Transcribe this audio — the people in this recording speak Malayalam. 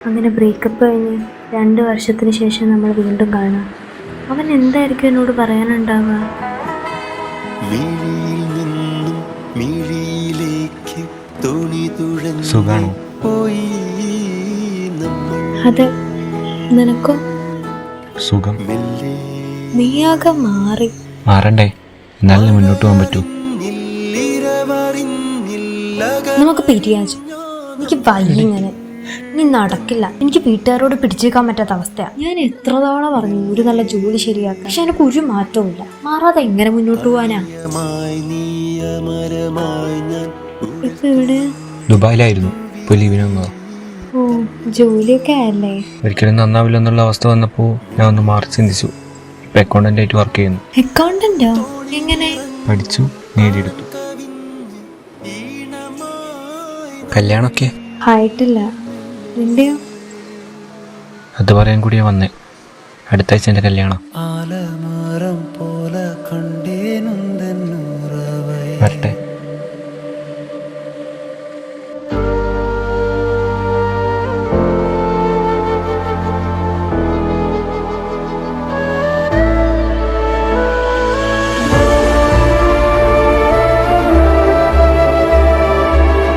അങ്ങനെ ബ്രേക്കപ്പ് കഴിഞ്ഞ് രണ്ട് വർഷത്തിന് ശേഷം നമ്മൾ വീണ്ടും കാണാം. അവൻ എന്തായിരിക്കും എന്നോട് പറയാനുണ്ടാവുക? അതെ നിന്നും മിഴിയിലേക്ക് തുണി തുഴഞ്ഞു സുഖാണോ? പോയി നമ്മൾ അത് നിനക്കോ? സുഖം. മെല്ലെ നീയാകെ മാറി. മാറണ്ടേ? എന്നാലേ മുന്നോട്ട് പോകാൻ പറ്റൂ. നമുക്ക് പിരിയാജു എനിക്ക് വയ്യ ഇങ്ങനെ. നീ നടക്കില്ല. എനിക്ക് വീട്ടുകാരോട് പിടിച്ചേക്കാൻ പറ്റാത്ത അവസ്ഥയാണ് ഞാൻ എത്ര തവണ പറഞ്ഞു ഒരു നല്ല ജോലി ശരിയാക്കാൻ. പക്ഷെ എനിക്ക് ഒരു മാറ്റവും ഇല്ല മാറാതെ എങ്ങനെ മുന്നോട്ട് പോവാനാ? ഇപ്പൊ ഇവിടെ ദുബായിലായിരുന്നു. ഇപ്പോൾ ലീവിന് വന്നതാ. ഓ ജോലിയൊക്കെ ആയല്ലേ? ഒരിക്കലും നന്നാവില്ല എന്നുള്ള അവസ്ഥ വന്നപ്പോൾ ഞാൻ ഒന്ന് മാറി ചിന്തിച്ചു. ഇപ്പം അക്കൗണ്ടന്റ് ആയിട്ട് വർക്ക് ചെയ്യുന്നു. അക്കൗണ്ടന്റോ എങ്ങനെ? പഠിച്ചു നേടിയെടുത്തു. കല്യാണമൊക്കെ? ആയിട്ടില്ല. നിന്റെയോ? അത് പറയാൻ കൂടിയാ വന്നേ. അടുത്ത ആഴ്ച എന്റെ കല്യാണം. ആലമരം പോലെ കണ്ടേനുന്തന്നുറവയ വരട്ടെ.